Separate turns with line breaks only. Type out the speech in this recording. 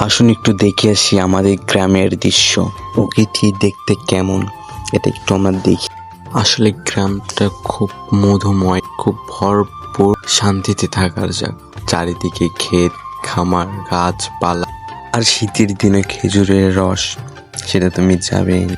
আসুন একটু দেখে আসি আমাদের গ্রামের দৃশ্য। প্রকৃতি দেখতে কেমন? এটা একটু আমরা দেখি। আসলে গ্রামটা খুব মধুময়, খুব ভরপুর। শান্তিতে থাকার যাক চারিদিকে ক্ষেত, খামার, গাছপালা। আর শীতের দিনে খেজুরের রস, সেটা তুমি যাবে